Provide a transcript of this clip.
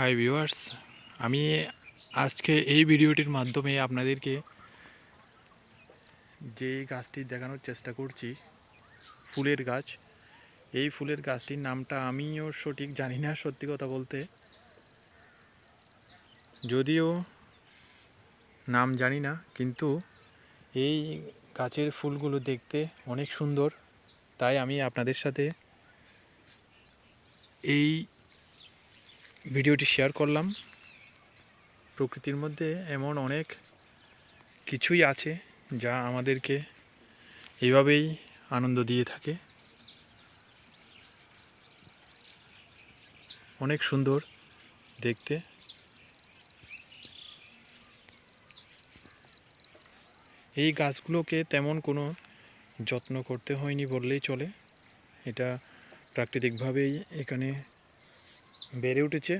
Hi viewers আমি আজকে এই ভিডিওটির মাধ্যমে আপনাদেরকে যে গাছটি দেখানোর চেষ্টা করছি, ফুলের গাছ, এই ফুলের গাছটির নামটা আমিও সঠিক জানি না, সত্যি কথা বলতে। যদিও নাম জানি না, কিন্তু এই গাছের ফুলগুলো দেখতে অনেক সুন্দর। তাই আমি আপনাদের সাথে এই ভিডিওটি শেয়ার করলাম। প্রকৃতির মধ্যে এমন অনেক কিছুই আছে যা আমাদেরকে এইভাবেই আনন্দ দিয়ে থাকে। অনেক সুন্দর দেখতে। এই গাছগুলোকে তেমন কোনো যত্ন করতে হয়নি বললেই চলে। এটা প্রাকৃতিকভাবেই এখানে বেড়ে উঠেছে।